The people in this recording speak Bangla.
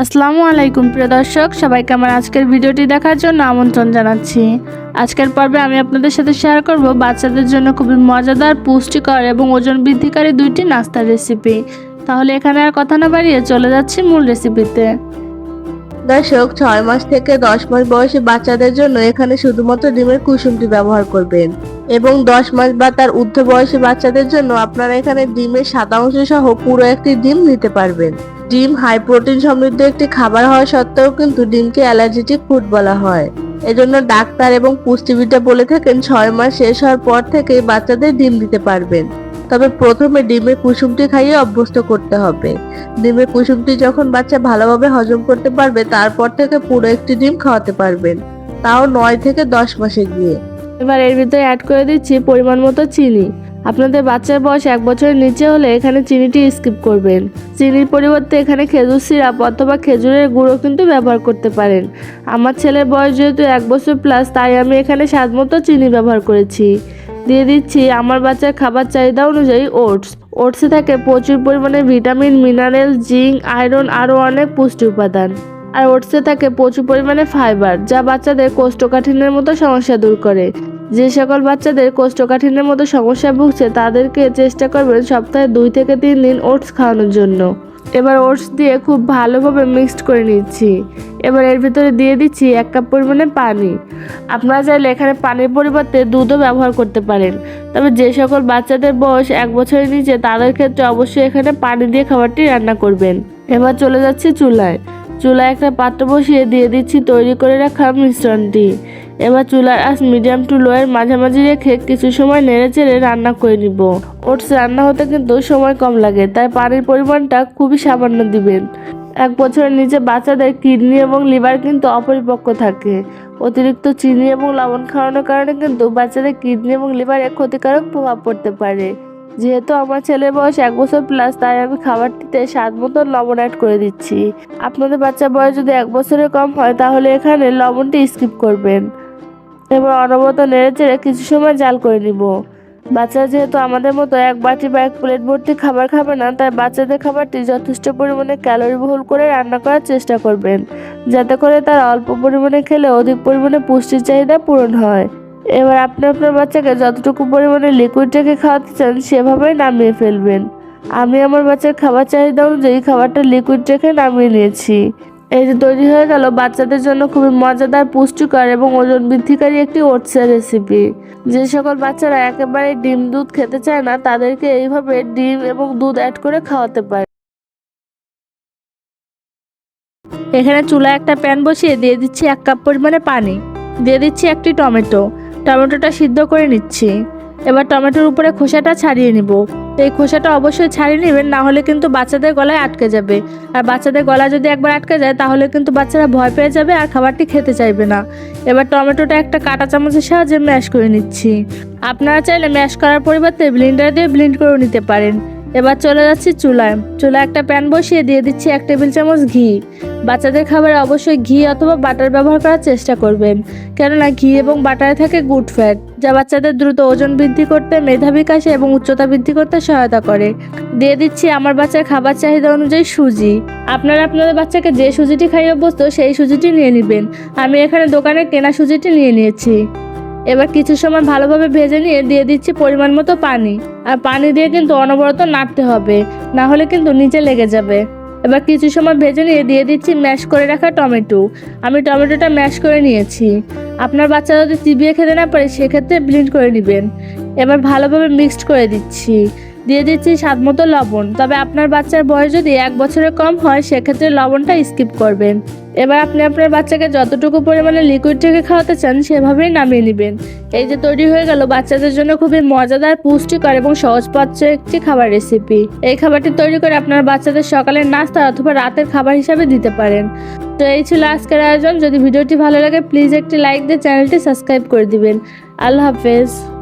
আসসালামু আলাইকুম, প্রিয় দর্শক। সবাইকে আমার আজকের ভিডিওটি দেখার জন্য আমন্ত্রণ জানাচ্ছি। আজকের পর্বে আমি আপনাদের সাথে শেয়ার করব বাচ্চাদের জন্য খুবই মজাদার, পুষ্টিকর এবং ওজন বৃদ্ধিকারী দুইটি নাস্তার রেসিপি তাহলে এখানে আর কথা না বাড়িয়ে চলে যাচ্ছি মূল রেসিপিতে দর্শক, ছয় মাস থেকে দশ মাস বয়সী বাচ্চাদের জন্য এখানে শুধুমাত্র ডিমের কুসুমটি ব্যবহার করবেন। এবং দশ মাস বা তার ঊর্ধ্ব বয়সী বাচ্চাদের জন্য আপনারা এখানে ডিমের সাদা অংশ সহ পুরো একটি ডিম নিতে পারবেন। ডিম হাই প্রোটিন সমৃদ্ধ একটি খাবার হওয়া সত্ত্বেও কিন্তু ডিমকে অ্যালার্জেটিক ফুড বলা হয়। এজন্য ডাক্তার এবং পুষ্টিবিদরা বলে থাকেন, ছয় মাস শেষ হওয়ার পর থেকে বাচ্চাদের ডিম দিতে পারবেন। তবে প্রথমে ডিমের কুসুমটি খাইয়ে অভ্যস্ত করতে হবে। ডিমের কুসুমটি যখন বাচ্চা ভালোভাবে হজম করতে পারবে, তারপর থেকে পুরো একটি ডিম খাওয়াতে পারবেন। তাও নয় থেকে দশ মাসে গিয়ে। এবার এর ভিতরে অ্যাড করে দিচ্ছি পরিমাণ মতো চিনি। আপনাদের বাচ্চার বয়স এক বছরের নিচে হলে এখানে চিনিটি স্কিপ করবেন। চিনির পরিবর্তে এখানে খেজুর সিরাপ অথবা খেজুরের গুঁড়ো কিন্তু ব্যবহার করতে পারেন। আমার ছেলের বয়স যেহেতু এক বছর প্লাস তাই আমি এখানে স্বাদ মতো চিনি ব্যবহার করেছি। দিয়ে দিচ্ছি। আমার বাচ্চার খাবার চাহিদা অনুযায়ী ওটস। ওটসে থাকে প্রচুর পরিমাণে ভিটামিন, মিনারেল, জিঙ্ক, আয়রন আরও অনেক পুষ্টি উপাদান। আর ওটসে থাকে প্রচুর পরিমাণে ফাইবার, যা বাচ্চাদের কোষ্ঠকাঠিন্যের মতো সমস্যা দূর করে। যে সকল বাচ্চাদের কোষ্ঠকাঠিন্যের মতো সমস্যা ভুগছে, তাদেরকে চেষ্টা করবেন সপ্তাহে দুই থেকে তিন দিন ওটস খাওয়ানোর জন্য। এবার ওটস দিয়ে খুব ভালোভাবে মিক্সড করে নিচ্ছি। এবার এর ভিতরে দিয়ে দিচ্ছি এক কাপ পরিমাণে পানি। আপনারা চাইলে এখানে পানির পরিবর্তে দুধও ব্যবহার করতে পারেন। তবে যে সকল বাচ্চাদের বয়স এক বছরের নিচে, তাদের ক্ষেত্রে অবশ্যই এখানে পানি দিয়ে খাবারটি রান্না করবেন। এবার চলে যাচ্ছি চুলায়। চুলায় একটা পাত্র বসিয়ে দিয়ে দিচ্ছি তৈরি করে রাখা মিশ্রণটি। এবার চুলার আঁচ মিডিয়াম টু লোয়ের মাঝামাঝি রেখে কিছু সময় নেড়ে চেড়ে রান্না করে নিব। ওটস রান্না হতে কিন্তু সময় কম লাগে, তাই পানির পরিমাণটা খুবই সামান্য দিবেন। এক বছরের নিচে বাচ্চাদের কিডনি এবং লিভার কিন্তু অপরিপক্ক থাকে। অতিরিক্ত চিনি এবং লবণ খাওয়ানোর কারণে কিন্তু বাচ্চাদের কিডনি এবং লিভারে ক্ষতিকারক প্রভাব পড়তে পারে। যেহেতু আমার ছেলের বয়স এক বছর প্লাস তাই আমি খাবারটিতে স্বাদ মতো লবণ অ্যাড করে দিচ্ছি। আপনাদের বাচ্চার বয়স যদি এক বছরের কম হয়, তাহলে এখানে লবণটি স্কিপ করবেন। এবার অনবরত নেড়ে চেড়ে কিছু সময় জাল করে নিব। বাচ্চা যেহেতু আমাদের মতো এক বাটি বা এক প্লেট ভর্তি খাবার খাবে না, তাই বাচ্চাদের খাবারটি যথেষ্ট পরিমাণে ক্যালোরি বহুল করে রান্না করার চেষ্টা করবেন, যাতে করে তার অল্প পরিমাণে খেলে অধিক পরিমাণে পুষ্টির চাহিদা পূরণ হয়। এবার আপনি আপনার বাচ্চাকে যতটুকু পরিমাণে লিকুইড রেখে খাওয়াতে চান, সেভাবেই নামিয়ে ফেলবেন। আমি আমার বাচ্চার খাবার চাহিদা অনুযায়ী খাবারটা লিকুইড রেখে নামিয়ে নিয়েছি। এই যে তৈরি হয়ে গেল, বাচ্চাদের জন্য খুবই মজাদার, পুষ্টিকর এবং ওজন বৃদ্ধিকারী একটি ওটসের রেসিপি যে সকল বাচ্চারা একেবারে ডিম দুধ খেতে চায় না, তাদেরকে এইভাবে ডিম এবং দুধ অ্যাড করে খাওয়াতে পারে। এখানে চুলায় একটা প্যান বসিয়ে দিয়ে দিচ্ছি এক কাপ পরিমাণে পানি। দিয়ে দিচ্ছি একটি টমেটো। টমেটোটা সিদ্ধ করে নিচ্ছি। এবার টমেটোর উপরে খোসাটা ছাড়িয়ে নিব। এই খোসাটা অবশ্যই ছাড়িয়ে নেবেন, না হলে কিন্তু বাচ্চাদের গলায় আটকে যাবে। আর বাচ্চাদের গলায় যদি একবার আটকে যায়, তাহলে কিন্তু বাচ্চারা ভয় পেয়ে যাবে আর খাবারটি খেতে চাইবে না। এবার টমেটোটা একটা কাঁটা চামচের সাহায্যে ম্যাশ করে নিচ্ছি। আপনারা চাইলে ম্যাশ করার পরিবর্তে ব্লিন্ডার দিয়ে ব্লিন্ড করে নিতে পারেন। এবার চলে যাচ্ছি চুলায়। চুলায় একটা প্যান বসিয়ে দিয়ে দিচ্ছি এক টেবিল চামচ ঘি। বাচ্চাদের খাবারে অবশ্যই ঘি অথবা বাটার ব্যবহার করার চেষ্টা করবেন কেননা ঘি এবং বাটারে থাকে গুড ফ্যাট, যা বাচ্চাদের দ্রুত ওজন বৃদ্ধি করতে, মেধা বিকাশে এবং উচ্চতা বৃদ্ধি করতে সহায়তা করে। দিয়ে দিচ্ছি আমার বাচ্চার খাবার চাহিদা অনুযায়ী সুজি। আপনারা আপনাদের বাচ্চাকে যে সুজিটি খাইয়ে অভ্যস্ত, সেই সুজিটি নিয়ে নেবেন। আমি এখানে দোকানে কেনা সুজিটি নিয়ে নিয়েছি। এবার কিছু সময় ভালোভাবে ভেজে নিয়ে দিয়ে দিচ্ছি পরিমাণ মতো পানি। আর পানি দিয়ে কিন্তু অনবরত নাড়তে হবে, না হলে কিন্তু নিচে লেগে যাবে। এবার কিছু সময় ভেজে নিয়ে দিয়ে দিচ্ছি ম্যাশ করে রাখা টমেটো। আমি টমেটোটা ম্যাশ করে নিয়েছি। আপনার বাচ্চা যদি চিবিয়ে খেতে না পারে, সেক্ষেত্রে ব্লিন্ড করে নেবেন। এবার ভালোভাবে মিক্সড করে দিচ্ছি। দিয়ে দিচ্ছি স্বাদ মতো লবণ। তবে আপনার বাচ্চার বয়স যদি এক বছরের কম হয়, সেক্ষেত্রে লবণটা স্কিপ করবেন। এবার আপনি আপনার বাচ্চাকে যতটুকু পরিমাণে লিকুইড থেকে খাওয়াতে চান, সেভাবেই নামিয়ে নেবেন। এই যে তৈরি হয়ে গেল বাচ্চাদের জন্য খুবই মজাদার, পুষ্টিকর এবং সহজ পাচ্য একটি খাবার রেসিপি এই খাবারটি তৈরি করে আপনার বাচ্চাদের সকালের নাস্তা অথবা রাতের খাবার হিসাবে দিতে পারেন। তো এই ছিল আজকের আয়োজন। যদি ভিডিওটি ভালো লাগে প্লিজ একটি লাইক দিয়ে চ্যানেলটি সাবস্ক্রাইব করে দিবেন। আল্লাহ হাফেজ।